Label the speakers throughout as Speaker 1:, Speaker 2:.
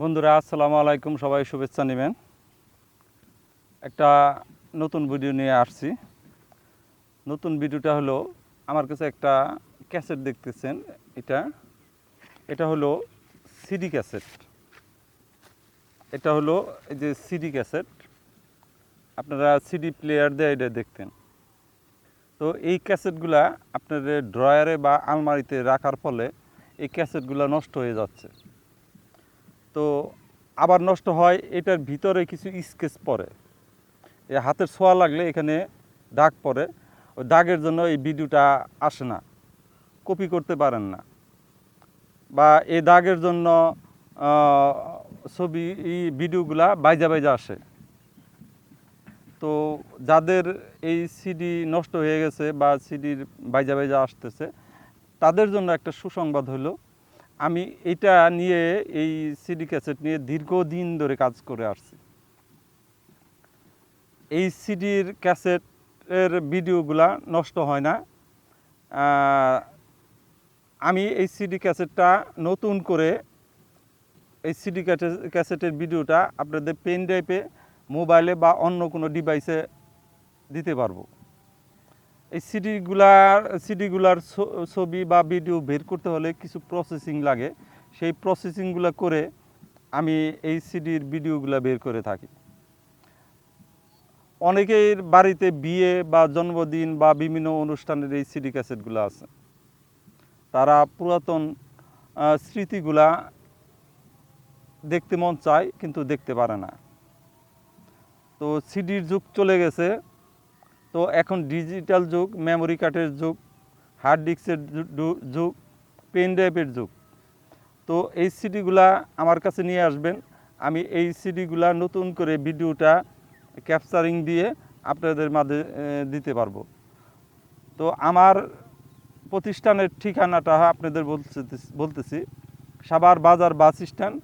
Speaker 1: বন্ধুরা, আসসালামু আলাইকুম। সবাই শুভেচ্ছা নেবেন। একটা নতুন ভিডিও নিয়ে আসছি। নতুন ভিডিওটা হলো, আমার কাছে একটা ক্যাসেট দেখতেছেন এটা। এটা হলো সিডি ক্যাসেট। এটা হলো এই যে সিডি ক্যাসেট। আপনারা সিডি প্লেয়ার দিয়ে এটা দেখতেন। তো এই ক্যাসেটগুলা আপনাদের ড্রয়ারে বা আলমারিতে রাখার ফলে এই ক্যাসেটগুলো নষ্ট হয়ে যাচ্ছে। তো আবার নষ্ট হয়, এটার ভিতরে কিছু স্কেচ পড়ে। এই হাতের ছোঁয়া লাগলে এখানে দাগ পড়ে, ওই দাগের জন্য এই ভিডিওটা আসে না কপি করতে পারেন না। বা এই দাগের জন্য ছবি, এই ভিডিওগুলা বাইজা বাইজা আসে। তো যাদের এই সিডি নষ্ট হয়ে গেছে বা সিডির বাইজা বাইজা আসতেছে, তাদের জন্য একটা সুসংবাদ হলো আমি এটা নিয়ে, এই সিডি ক্যাসেট নিয়ে দীর্ঘদিন ধরে কাজ করে আসছি। এই সিডির ক্যাসেটের ভিডিওগুলা নষ্ট হয় না। আমি এই সিডি ক্যাসেটটা নতুন করে, এই সিডি ক্যাসেটের ভিডিওটা আপনাদের পেন ড্রাইভে, মোবাইলে বা অন্য কোনো ডিভাইসে দিতে পারব। এই সিডিগুলার সিডিগুলার ছবি বা ভিডিও বের করতে হলে কিছু প্রসেসিং লাগে। সেই প্রসেসিংগুলো করে আমি এই সিডির ভিডিওগুলো বের করে থাকি। অনেকের বাড়িতে বিয়ে বা জন্মদিন বা বিভিন্ন অনুষ্ঠানের এই সিডি ক্যাসেটগুলো আছে। তারা পুরাতন স্মৃতিগুলা দেখতে মন চায় কিন্তু দেখতে পারে না। তো সিডির যুগ চলে গেছে। তো এখন ডিজিটাল যুগ মেমোরি কার্ডের যুগ হার্ড ডিস্কের যুগ পেন ড্রাইভের যুগ। তো এই সিডিগুলা আমার কাছে নিয়ে আসবেন। আমি এই সিডিগুলা নতুন করে ভিডিওটা ক্যাপচারিং দিয়ে আপনাদের মাঝে দিতে পারব। তো আমার প্রতিষ্ঠানের ঠিকানাটা আপনাদের বলতে বলতেছি সাবার বাজার বাস স্ট্যান্ড,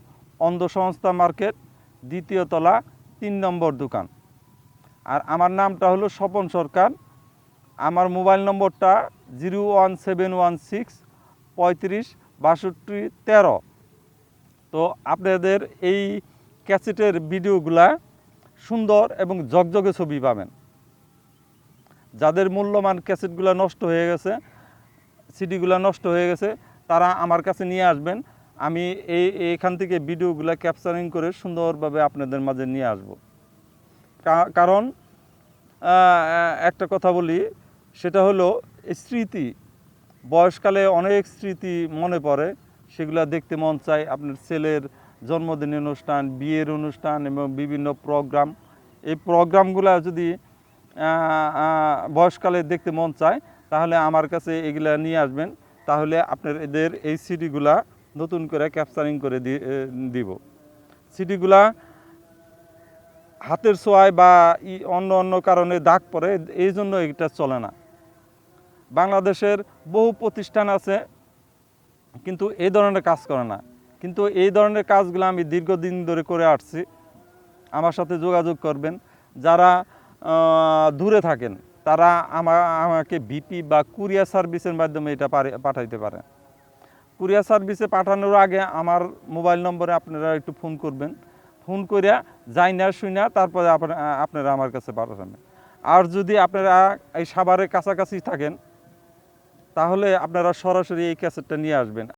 Speaker 1: অন্ধ সংস্থা মার্কেট, দ্বিতীয় তলা, তিন নম্বর দোকান। আর আমার নামটা হলো স্বপন সরকার। আমার মোবাইল নম্বরটা zero one seven one six পঁয়ত্রিশ বাষট্টি তেরো। তো আপনাদের এই ক্যাসেটের ভিডিওগুলা সুন্দর এবং জগজগে ছবি পাবেন। যাদের মূল্যমান ক্যাসেটগুলো নষ্ট হয়ে গেছে, সিডিগুলো নষ্ট হয়ে গেছে, তারা আমার কাছে নিয়ে আসবেন। আমি এই এখান থেকে ভিডিওগুলো ক্যাপচারিং করে সুন্দরভাবে আপনাদের মাঝে নিয়ে আসব। কারণ একটা কথা বলি, সেটা হলো স্মৃতি। বয়সকালে অনেক স্মৃতি মনে পড়ে, সেগুলো দেখতে মন চায় আপনার ছেলের জন্মদিনের অনুষ্ঠান, বিয়ের অনুষ্ঠান এবং বিভিন্ন প্রোগ্রাম এই প্রোগ্রামগুলো যদি বয়সকালে দেখতে মন চায়, তাহলে আমার কাছে এগুলা নিয়ে আসবেন। তাহলে আপনার এদের এই সিডিগুলা নতুন করে ক্যাপচারিং করে দিব। সিডিগুলা হাতের ছোঁয়ায় বা অন্য অন্য কারণে দাগ পড়ে, এই জন্য এটা চলে না। বাংলাদেশের বহু প্রতিষ্ঠান আছে, কিন্তু এই ধরনের কাজ করে না। কিন্তু এই ধরনের কাজগুলো আমি দীর্ঘদিন ধরে করে আসছি। আমার সাথে যোগাযোগ করবেন। যারা দূরে থাকেন, তারা আমা, আমাকে বিপি বা কুরিয়ার সার্ভিসের মাধ্যমে এটা পারে, পাঠাইতে পারে কুরিয়ার সার্ভিসে পাঠানোর আগে আমার মোবাইল নম্বরে আপনারা একটু ফোন করবেন। ফোন করিয়া যাই না শুই না তারপরে আপনা- আপনারা আমার কাছে পাঠাবেন আর যদি আপনারা এই সাভারের কাছাকাছি থাকেন, তাহলে আপনারা সরাসরি এই ক্যাসেটটা নিয়ে আসবেন।